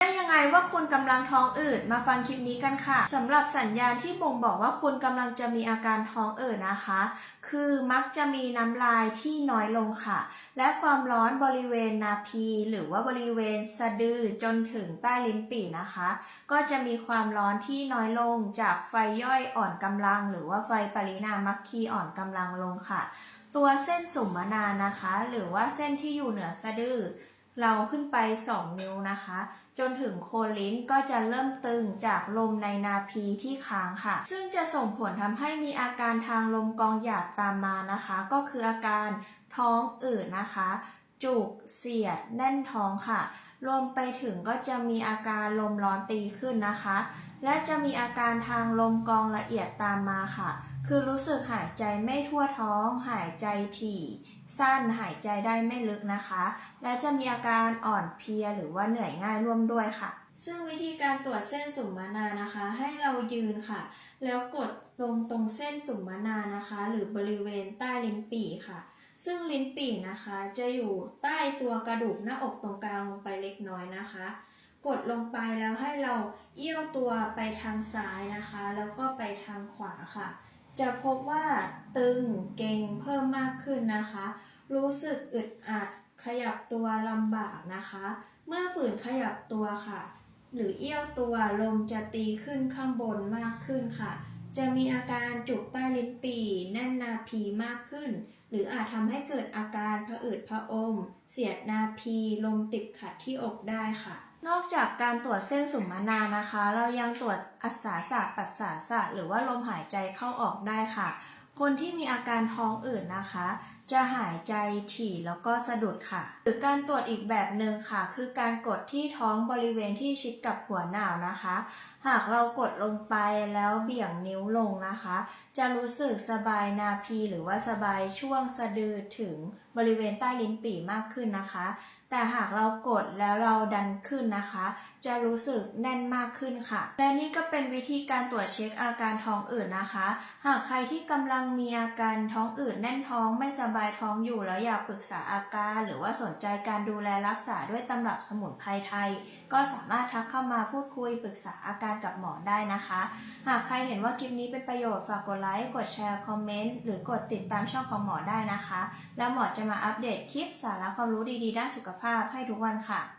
ได้ยังไงว่าคุณกำลังท้องอืดมาฟังคลิปนี้กันค่ะสำหรับสัญญาณที่บ่งบอกว่าคุณกำลังจะมีอาการท้องอืดนะคะ คือมักจะมีน้ำลายที่น้อยลงค่ะ และความร้อนบริเวณนาพี หรือว่าบริเวณสะดือจนถึงใต้ลิ้นปี่นะคะ ก็จะมีความร้อนที่น้อยลงจากไฟย่อยอ่อนกำลัง หรือว่าไฟปรินามัคคีอ่อนกำลังลงค่ะ ตัวเส้นสุมมนานะคะ หรือว่าเส้นที่อยู่เหนือสะดือ เราขึ้นไป 2 นิ้วนะคะ จนถึงโคนลิ้นก็จะเริ่มตึงจากลมในนาพีที่ค้างค่ะ ซึ่งจะส่งผลทำให้มีอาการทางลมกองหยาบตามมานะคะ ก็คืออาการท้องอืดนะคะ จุกเสียด แน่นท้องค่ะ รวมไปถึงก็จะมีอาการลมร้อนตีขึ้นนะคะ และจะมีอาการทางลมกองละเอียดตามมาค่ะ คือรู้สึกหายใจไม่ทั่วท้อง หายใจถี่ สั้นหายใจได้ไม่ลึกนะคะ และจะมีอาการอ่อนเพลียหรือว่าเหนื่อยง่ายร่วมด้วยค่ะ ซึ่งวิธีการตรวจเส้นสุมมานานะคะ ให้เรายืนค่ะ แล้วกดลงตรงเส้นสุมมานานะคะ หรือบริเวณใต้ลิ้นปี่ค่ะ ซึ่งลิ้นปี่นะคะจะอยู่ใต้ตัวกระดูกหน้าอกตรงกลางลงไปเล็กน้อยนะคะ กดลงไปแล้วให้เราเอี้ยวตัวไปทางซ้ายนะคะ แล้วก็ไปทางขวาค่ะ จะพบว่าตึงเกร็งเพิ่มมากขึ้นนะคะ รู้สึกอึดอัดขยับตัวลำบากนะคะ เมื่อฝืนขยับตัวค่ะ หรือเอี้ยวตัวลมจะตีขึ้นข้างบนมากขึ้นค่ะ จะมีอาการจุกใต้ลิ้นปี่แน่นนาพีมากขึ้น หรืออาจทำให้เกิดอาการผะอืดผะอม เสียดนาพีลมติดขัดที่อกได้ค่ะ นอกจากการตรวจเส้นสุมมานานะคะ เรายังตรวจอัสสาสะปัสสาสะหรือว่าลมหายใจเข้าออกได้ค่ะ คนที่มีอาการท้องอืดนะคะ จะหายใจถี่แล้วก็สะดุดค่ะ หรือการตรวจอีกแบบหนึ่งค่ะ คือการกดที่ท้องบริเวณที่ชิดกับหัวหนาวนะคะ หากเรากดลงไปแล้วเบี่ยงนิ้วลงนะคะ จะรู้สึกสบายนาพีหรือว่าสบายช่วงสะดือถึงบริเวณใต้ลิ้นปี่มากขึ้นนะคะ แต่หากเรากดแล้วเราดันขึ้นนะคะ จะรู้สึกแน่นมากขึ้นค่ะ และนี่ก็เป็นวิธีการตรวจเช็คอาการท้องอืดนะคะ หากใครที่กำลังมีอาการท้องอืดแน่นท้องไม่สบายท้องอยู่แล้วอยากปรึกษาอาการ หรือว่าสนใจการดูแลรักษาด้วยตำรับสมุนไพรไทย ก็สามารถทักเข้ามาพูดคุยปรึกษาอาการกับหมอได้นะคะ หากใครเห็นว่าคลิปนี้เป็นประโยชน์ฝากกดไลค์กดแชร์คอมเมนต์หรือกดติดตามช่องของหมอได้นะคะ แล้วหมอจะมาอัปเดตคลิปสาระความรู้ดีๆ ด้านสุขภาพให้ทุกวันค่ะ